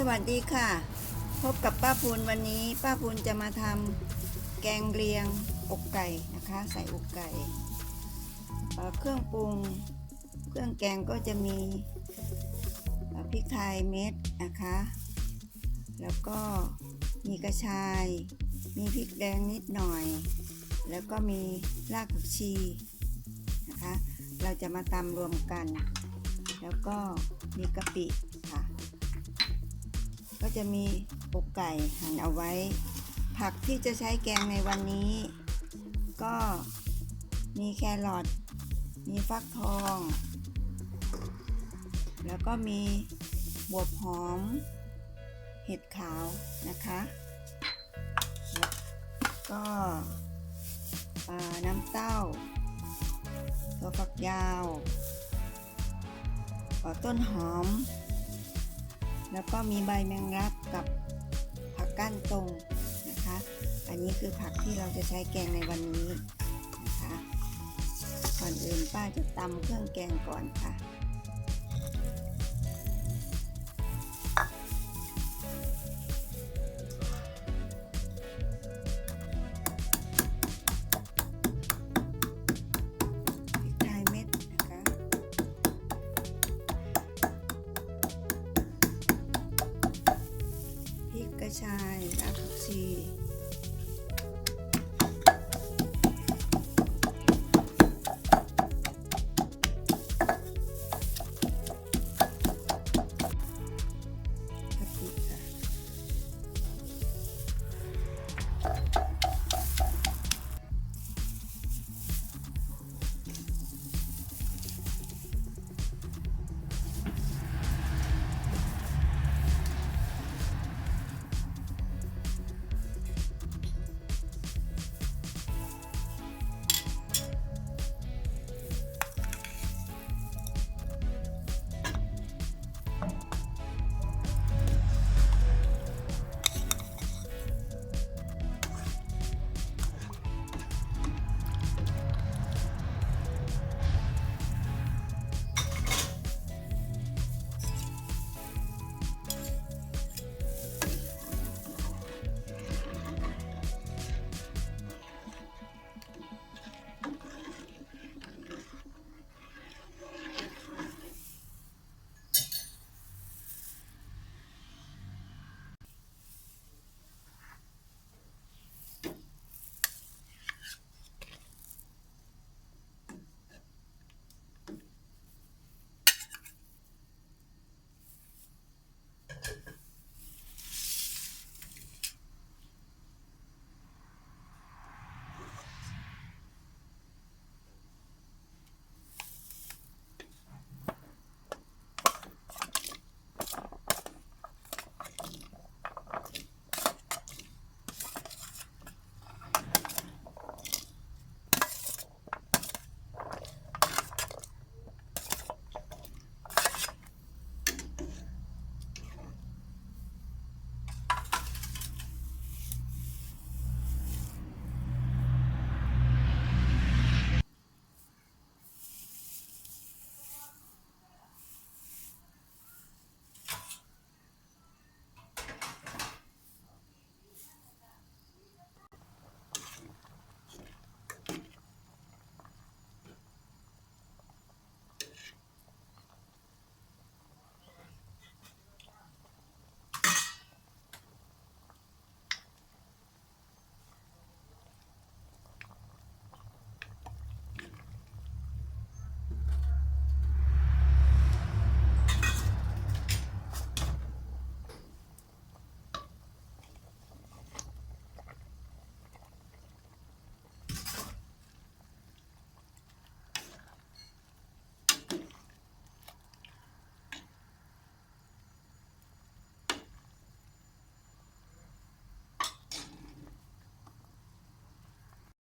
สวัสดีค่ะ พบกับป้าพูนวันนี้ ป้าพูนจะมาทำแกงเลียงอกไก่นะคะ ใส่อกไก่เครื่องปรุง เครื่องแกงก็จะมีพริกไทยเม็ดนะคะ แล้วก็มีกระชาย มีพริกแดงนิดหน่อย แล้วก็มีรากผักชีนะคะ เราจะมาตำรวมกัน แล้วก็มีกะปิ ก็จะมีอกไก่หั่นเอาไว้ ผักที่จะใช้แกงในวันนี้ ก็มีแครอทมีฟักทอง แล้วก็มีบวบหอม เห็ดขาวนะคะก็น้ำเต้าตัวฝักยาวต้นหอม แล้วก็มีใบแมงลักกับผักก้านตรงนะคะ อันนี้คือผักที่เราจะใช้แกงในวันนี้นะคะ ก่อนอื่นป้าจะตำเครื่องแกงก่อนค่ะ